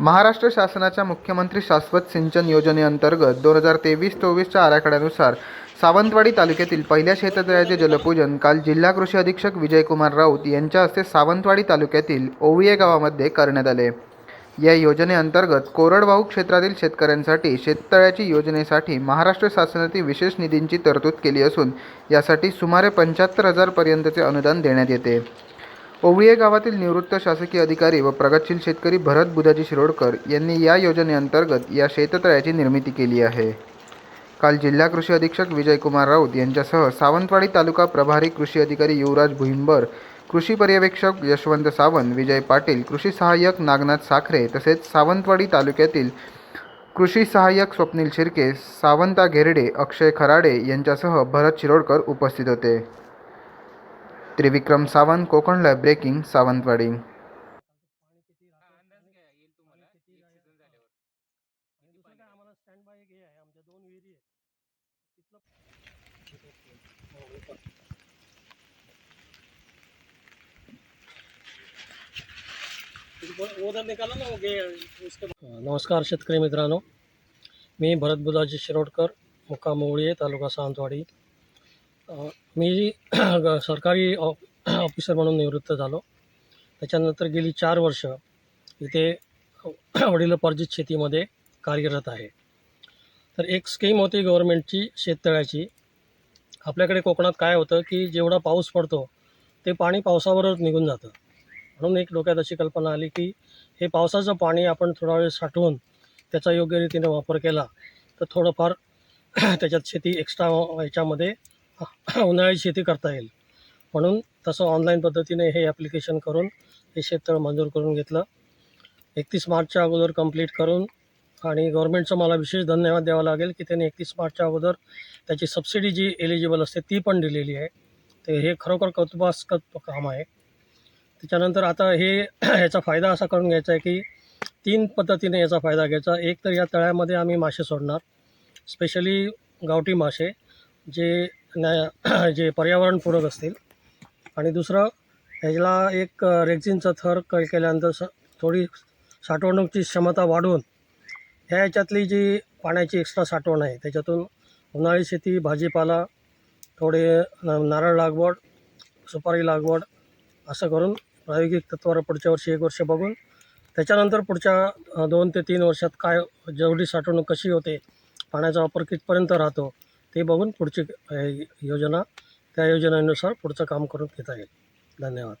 महाराष्ट्र शासनाच्या मुख्यमंत्री शाश्वत सिंचन योजनेअंतर्गत दोन हजार तेवीस चोवीसच्या आराखड्यानुसार सावंतवाडी तालुक्यातील पहिल्या शेततळ्याचे जलपूजन काल जिल्हा कृषी अधीक्षक विजयकुमार राऊत यांच्या हस्ते सावंतवाडी तालुक्यातील ओवळी गावामध्ये करण्यात आले. या योजनेअंतर्गत कोरडवाहू क्षेत्रातील शेतकऱ्यांसाठी शेततळ्याची योजनेसाठी महाराष्ट्र शासनातील विशेष निधींची तरतूद केली असून यासाठी सुमारे पंच्याहत्तर हजारपर्यंतचे अनुदान देण्यात येते. ओवळीये गावातील निवृत्त शासकीय अधिकारी व प्रगतशील शेतकरी भरत बुधाजी शिरोडकर यांनी या योजनेअंतर्गत या शेततळ्याची निर्मिती केली आहे. काल जिल्हा कृषी अधीक्षक विजयकुमार राऊत यांच्यासह सावंतवाडी तालुका प्रभारी कृषी अधिकारी युवराज भुईंबर कृषी पर्यवेक्षक यशवंत सावंत विजय पाटील कृषी सहाय्यक नागनाथ साखरे तसेच सावंतवाडी तालुक्यातील कृषी सहाय्यक स्वप्नील शिर्के सावंता घेरडे अक्षय खराडे यांच्यासह भरत शिरोडकर उपस्थित होते. त्रिविक्रम सावंत कोकणला ब्रेकिंग सावंतवाडी नमस्कार शेतकरी मित्रांनो. मी भरत बुधाजी शिरोडकर मुक्कामोळी तालुका सावंतवाडी. मी ग- सरकारी ऑ ऑफिसर म्हणून निवृत्त झालो. त्याच्यानंतर गेली चार वर्ष इथे वडिलोपार्जित शेतीमध्ये कार्यरत आहे. तर एक स्कीम होती गव्हर्मेंटची शेततळ्याची. आपल्याकडे कोकणात काय होतं की जेवढा पाऊस पडतो ते पाणी पावसावरच निघून जातं. म्हणून एक डोक्यात अशी कल्पना आली की हे पावसाचं पाणी आपण थोडा वेळ साठवून त्याचा योग्य रीतीने वापर केला तर थोडंफार त्याच्यात शेती एक्स्ट्रा याच्यामध्ये उन्हाळी शेती करता येईल. म्हणून तसं ऑनलाईन पद्धतीने हे ॲप्लिकेशन करून हे शेततळ मंजूर करून घेतलं. एकतीस मार्चच्या अगोदर कंप्लीट करून आणि गव्हर्मेंटचं मला विशेष धन्यवाद द्यावा लागेल की त्यांनी एकतीस मार्चच्या अगोदर त्याची सबसिडी जी एलिजिबल असते ती पण दिलेली आहे. ते हे खरोखर कौतुकास्पद काम आहे. त्याच्यानंतर आता हे ह्याचा फायदा असा करून घ्यायचा आहे की तीन पद्धतीने याचा फायदा घ्यायचा. एक तर या तळ्यामध्ये आम्ही मासे सोडणार स्पेशली गावठी मासे जे न जे पर्यावरणपूरक असतील. आणि दुसरं ह्याला एक रेक्झिनचा थर क केल्यानंतर स थोडी साठवणुकीची क्षमता वाढवून ह्या याच्यातली जी पाण्याची एक्स्ट्रा साठवण आहे त्याच्यातून उन्हाळी शेती भाजीपाला थोडे न- नारळ लागवड सुपारी लागवड असं करून प्रायोगिक तत्वावर पुढच्या वर्षी एक वर्ष बघून त्याच्यानंतर पुढच्या दोन ते तीन वर्षात काय जेवढी साठवणूक कशी होते पाण्याचा वापर कितपर्यंत राहतो ते बघून पुढची योजना त्या योजनेनुसार पुढचं काम करून घेता येईल. धन्यवाद.